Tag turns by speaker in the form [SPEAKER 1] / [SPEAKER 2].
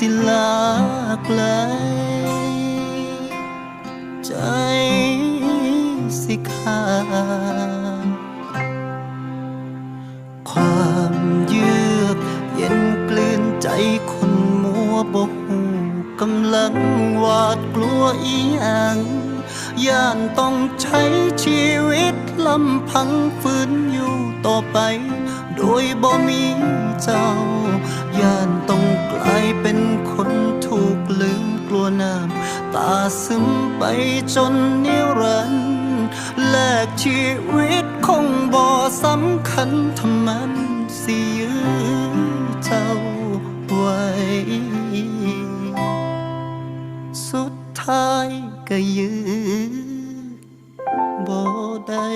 [SPEAKER 1] สิลาไกล ใจสิขาดความเยือกเย็นกลืนใจคนมัวบกกำลังหวาดกลัวอีหยังย่านต้องใช้ชีวิตลำพังฝืนอยู่ต่อไป โดยบ่มีเจ้า น้ำตาซึมไปจนนิรันดร์แลกชีวิตคงบ่สำคัญทำมันสิยื้อเจ้าไว้ สุดท้ายก็ยื้อบ่ได้